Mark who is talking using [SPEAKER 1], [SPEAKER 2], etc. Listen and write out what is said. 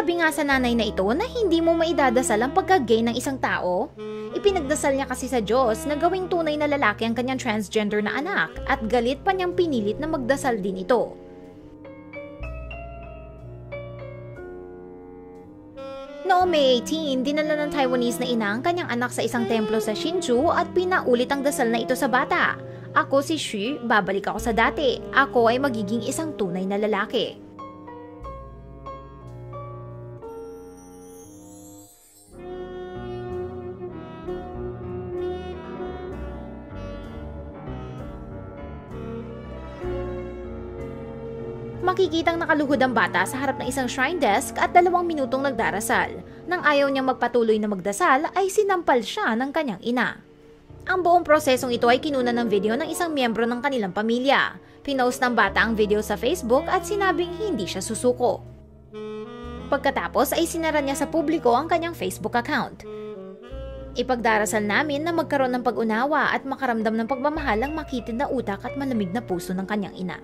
[SPEAKER 1] Sabi nga sa nanay na ito na hindi mo maidadasal ang pagka-gay ng isang tao. Ipinagdasal niya kasi sa Diyos na gawing tunay na lalaki ang kanyang transgender na anak at galit pa niyang pinilit na magdasal din ito. Noong May 18, dinala ng Taiwanese na ina ang kanyang anak sa isang templo sa Hsinchu at pinaulit ang dasal na ito sa bata. Ako si Xu, babalik ako sa dati. Ako ay magiging isang tunay na lalaki. Makikitang nakaluhod ang bata sa harap ng isang shrine desk at dalawang minutong nagdarasal. Nang ayaw niyang magpatuloy na magdasal ay sinampal siya ng kanyang ina. Ang buong prosesong ito ay kinuna ng video ng isang miyembro ng kanilang pamilya. Pinost ng bata ang video sa Facebook at sinabing hindi siya susuko. Pagkatapos ay sinara niya sa publiko ang kanyang Facebook account. Ipagdarasal namin na magkaroon ng pag-unawa at makaramdam ng pagmamahal ang makitid na utak at malamig na puso ng kanyang ina.